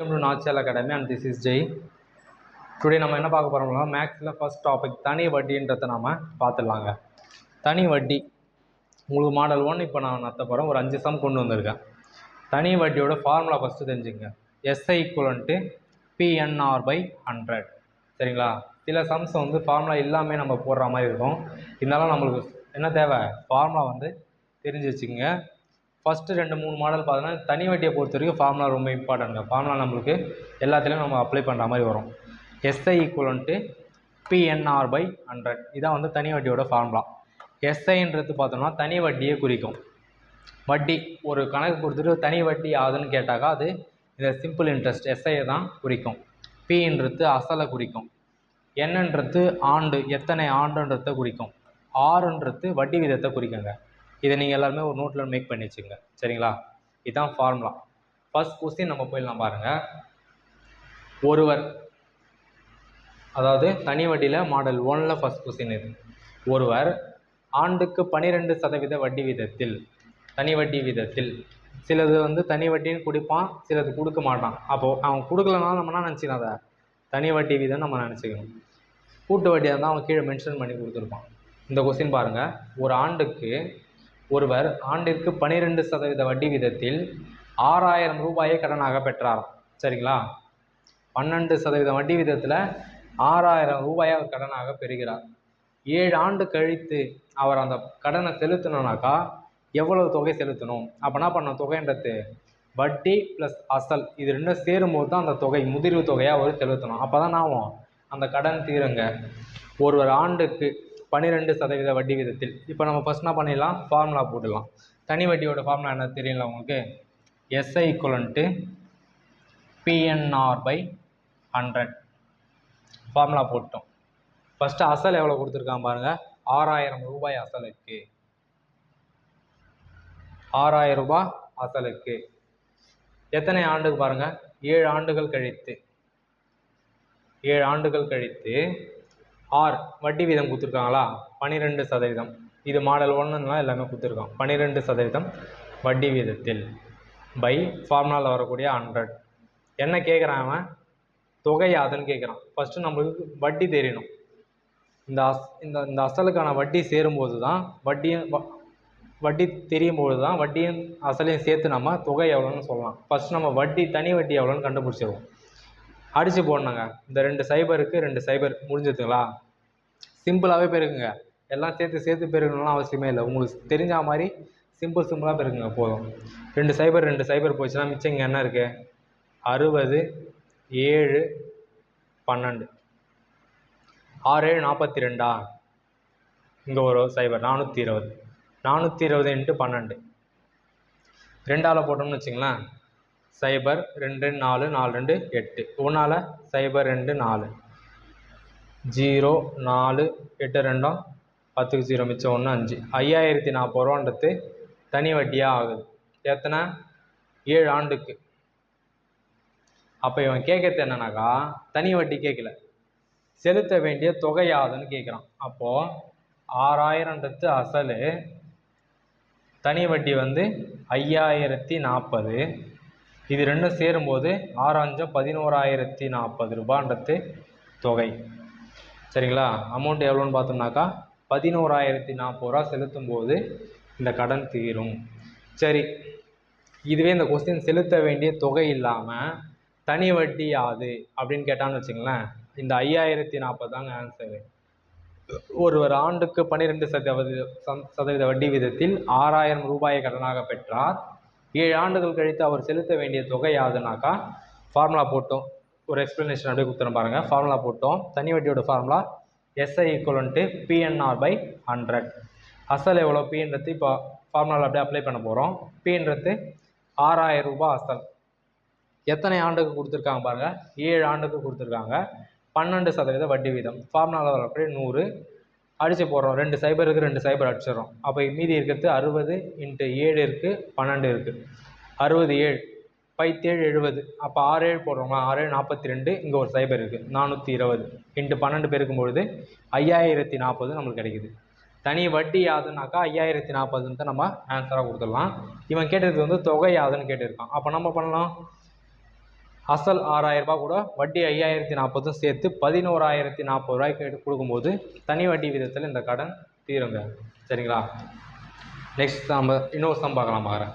Welcome to Nachal academy and this is Jai today நம்ம என்ன பார்க்க போகிறோம்னா மேக்ஸில் ஃபர்ஸ்ட் டாபிக் தனி வட்டின்றதை நம்ம பார்த்துடலாங்க. தனி வட்டி உங்களுக்கு மாடல் ஒன் இப்போ நான் நடத்த போகிறேன் ஒரு அஞ்சு சம் கொண்டு வந்திருக்கேன். தனி வட்டியோட ஃபார்முலா ஃபஸ்ட்டு தெரிஞ்சுங்க. SI equivalent PNR by hundred சரிங்களா? சில சம்ஸ் வந்து ஃபார்முலா இல்லாமல் நம்ம போடுற மாதிரி இருக்கும். இருந்தாலும் நம்மளுக்கு என்ன தேவை? ஃபார்முலா வந்து தெரிஞ்சு வச்சுக்கோங்க. ஃபஸ்ட்டு ரெண்டு மூணு மாடல் பார்த்தோன்னா தனி வட்டியை பொறுத்த வரைக்கும் ஃபார்முலா ரொம்ப இம்பார்ட்டன்ட்ங்க ஃபார்முலா நம்மளுக்கு எல்லாத்துலேயும் நம்ம அப்ளை பண்ணுற மாதிரி வரும். SI equivalent PNR by hundred இதான் வந்து தனி வட்டியோட ஃபார்முலா எஸ்ஐன்றது பார்த்தோம்னா தனி வட்டியை குறிக்கும். வட்டி ஒரு கணக்கு கொடுத்துட்டு தனி வட்டி ஆகுதுன்னு கேட்டாக்கா அது இந்த சிம்பிள் இன்ட்ரெஸ்ட் எஸ்ஐயை தான் குறிக்கும். பின்றது அசலை குறிக்கும். என்னன்றது ஆண்டு எத்தனை ஆண்டுன்றதை குறிக்கும். ஆறுன்றது வட்டி விதத்தை குறிக்குங்க. இதை நீங்கள் எல்லாருமே ஒரு நோட்டில் மேக் பண்ணி வச்சுங்க சரிங்களா? இதுதான் ஃபார்முலா ஃபர்ஸ்ட் கொஸ்டின் நம்ம போயிடலாம் பாருங்கள் ஒருவர் அதாவது தனி வட்டியில் மாடல் ஒனில் ஃபர்ஸ்ட் கொஸ்டின் இது. ஒருவர் ஆண்டுக்கு பன்னிரெண்டு சதவீத வட்டி வீதத்தில் தனி வட்டி வீதத்தில் சிலது வந்து தனி வட்டின்னு கொடுப்பான் சிலது கொடுக்க மாட்டான். அப்போது அவன் கொடுக்கலனாலும் நம்ம என்ன நினச்சிக்கலாம் அதை? தனி வட்டி வீதம் நம்ம நினச்சிக்கணும். கூட்டு வட்டியாக இருந்தால் அவன் கீழே மென்ஷன் பண்ணி கொடுத்துருப்பான். இந்த கொஸ்டின் பாருங்கள் ஒரு ஆண்டுக்கு ஒருவர் ஆண்டிற்கு பன்னிரெண்டு சதவீத வட்டி வீதத்தில் ஆறாயிரம் ரூபாயை கடனாக பெற்றார். சரிங்களா? பன்னெண்டு சதவீதம் வட்டி வீதத்தில் ஆறாயிரம் ரூபாயை அவர் கடனாக பெறுகிறார். ஏழு ஆண்டு கழித்து அவர் அந்த கடனை செலுத்தணும்னாக்கா எவ்வளவு தொகை செலுத்தணும்? அப்போ என்ன பண்ணணும்? தொகைன்றது வட்டி ப்ளஸ் அசல். இது ரெண்டும் சேரும்போது தான் அந்த தொகை முதிர்வு தொகையாக அவர் செலுத்தணும். அப்போ தான் ஆகும்? அந்த கடன் தீருங்க. ஒருவர் ஆண்டுக்கு பன்னிரெண்டு சதவீத வட்டி விதத்தில் இப்போ நம்ம ஃபஸ்ட் என்ன பண்ணிடலாம்? ஃபார்முலா போட்டுடலாம். தனி வட்டியோட ஃபார்முலா என்ன தெரியல உங்களுக்கு? SI equivalent PNR by hundred formula போட்டோம். ஃபஸ்ட்டு அசல் எவ்வளோ கொடுத்துருக்கான் பாருங்கள் ஆறாயிரம் ரூபாய் அசலுக்கு. ஆறாயிரம் ரூபாய் அசலுக்கு. எத்தனை ஆண்டுக்கு பாருங்கள் ஏழு ஆண்டுகள் கழித்து. ஏழு ஆண்டுகள் கழித்து ஆர் வட்டி வீதம் கொடுத்துருக்காங்களா? பன்னிரெண்டு சதவீதம். இது மாடல் ஒன்றுலாம் எல்லாமே கொடுத்துருக்கான் பன்னிரெண்டு சதவீதம் வட்டி வீதத்தில் பை ஃபார்முலாவில் வரக்கூடிய ஹண்ட்ரட் என்ன கேட்குறான் அவன்? தொகை அதுன்னு கேட்குறான் ஃபஸ்ட்டு நம்மளுக்கு வட்டி தெரியணும் இந்த அஸ் இந்த இந்த அசலுக்கான வட்டி சேரும்போது தான் வட்டியும் வ- வட்டி தெரியும் போது தான் வட்டியும் அசலையும் சேர்த்து நம்ம தொகை எவ்வளோன்னு சொல்லலாம். ஃபஸ்ட் நம்ம வட்டி தனி வட்டி எவ்வளோன்னு கண்டுபிடிச்சிருவோம். அடித்து போடணுங்க. இந்த ரெண்டு சைபருக்கு ரெண்டு சைபர் முடிஞ்சதுங்களா சிம்பிளாகவே பெருக்குங்க. எல்லாம் சேர்த்து சேர்த்து பெருக்கணும்லாம் அவசியமே இல்லை. உங்களுக்கு தெரிஞ்ச மாதிரி சிம்பிள் சிம்பிளாக பெருக்குங்க போதும். ரெண்டு சைபர் ரெண்டு சைபர் போச்சுன்னா மிச்சம் இங்கே என்ன இருக்குது அறுபது ஏழு பன்னெண்டு. ஆறு ஏழு நாற்பத்தி ரெண்டா இங்கே ஒரு சைபர் நானூற்றி இருபது. நானூற்றி இருபது இன்ட்டு பன்னெண்டு. ரெண்டால் போட்டோம்னு வச்சுங்களேன். சைபர் ரெண்டு நாலு நாலு ரெண்டு எட்டு. ஒன்றால் சைபர் ரெண்டு நாலு. ஜீரோ நாலு எட்டு ரெண்டும் பத்துக்கு ஜீரோ மிச்சம் ஒன்று அஞ்சு. ஐயாயிரத்தி நாற்பது ரூபான்றது தனி வட்டியாக ஆகுது. எத்தனை? ஏழு ஆண்டுக்கு. அப்போ இவன் கேட்கறது என்னன்னாக்கா தனி வட்டி கேட்கல செலுத்த வேண்டிய தொகை யாதுன்னு கேட்குறான் அப்போது ஆறாயிரன்றது அசல் தனி வட்டி வந்து ஐயாயிரத்தி நாற்பது இது ரெண்டும் சேரும்போது ஆறு பதினோராயிரத்தி நாற்பது ரூபான்றது தொகை. சரிங்களா? அமௌண்ட் எவ்வளோன்னு பார்த்தோம்னாக்கா பதினோராயிரத்தி நாற்பது ரூபா செலுத்தும் போது இந்த கடன் தீரும். சரி. இதுவே இந்த கொஸ்டின் செலுத்த வேண்டிய தொகை இல்லாமல் தனி வட்டி யாது அப்படின்னு கேட்டான்னு வச்சுங்களேன் இந்த ஐயாயிரத்தி நாற்பது தாங்க ஆன்சரு ஒருவர் ஆண்டுக்கு பன்னிரெண்டு சதவீத சதவீத வட்டி விதத்தில் ஆறாயிரம் ரூபாயை கடனாக பெற்றார். ஏழு ஆண்டுகள் கழித்து அவர் செலுத்த வேண்டிய தொகை யாதுனாக்கா ஃபார்முலா போட்டோம். ஒரு எக்ஸ்ப்ளனேஷன் அப்படியே கொடுத்துரும் பாருங்கள் ஃபார்முலா போட்டோம். தனி வட்டியோட formula SI equivalent PNR by hundred அசல் எவ்வளோ பின்றது இப்போ ஃபார்முலாவில் அப்படியே அப்ளை பண்ண போகிறோம் பின்றது ஆறாயிரம் ரூபாய் அசல். எத்தனை ஆண்டுக்கு கொடுத்துருக்காங்க பாருங்கள் ஏழு ஆண்டுக்கு கொடுத்துருக்காங்க. பன்னெண்டு சதவீத வட்டி வீதம். ஃபார்முலாவில் அப்படியே நூறு அடித்து போடுறோம். ரெண்டு சைபருக்கு ரெண்டு சைபர் அடிச்சிடுறோம். அப்போ மீதி இருக்கிறது அறுபது இன்ட்டு ஏழு இருக்குது பன்னெண்டு இருக்குது அறுபது ஏழு பைத்தேழு எழுபது. அப்போ ஆறு ஏழு போடுறோமா ஆறு ஏழு நாற்பத்தி ரெண்டு இங்கே ஒரு சைபர் இருக்குது நானூற்றி இருபது. இன்ட்டு பன்னெண்டு பேருக்கும் பொழுது ஐயாயிரத்தி நாற்பது நம்மளுக்கு கிடைக்குது. தனி வட்டி யாதுனாக்கா ஐயாயிரத்தி நாற்பதுன்னு தான் நம்ம ஆன்சராக கொடுத்துடலாம். இவன் கேட்டது வந்து தொகை யாதுன்னு கேட்டிருக்கான். அப்போ நம்ம பண்ணலாம்? அசல் ஆறாயிரம் ரூபாய் கூட வட்டி ஐயாயிரத்தி நாற்பதும் சேர்த்து பதினோராயிரத்தி நாற்பது ரூபாய்க்கு கொடுக்கும்போது தனி வட்டி விதத்தில் இந்த கடன் தீருங்க. சரிங்களா? நெக்ஸ்ட் நம்ம இன்னொரு சம் பார்க்கலாம் பாருங்க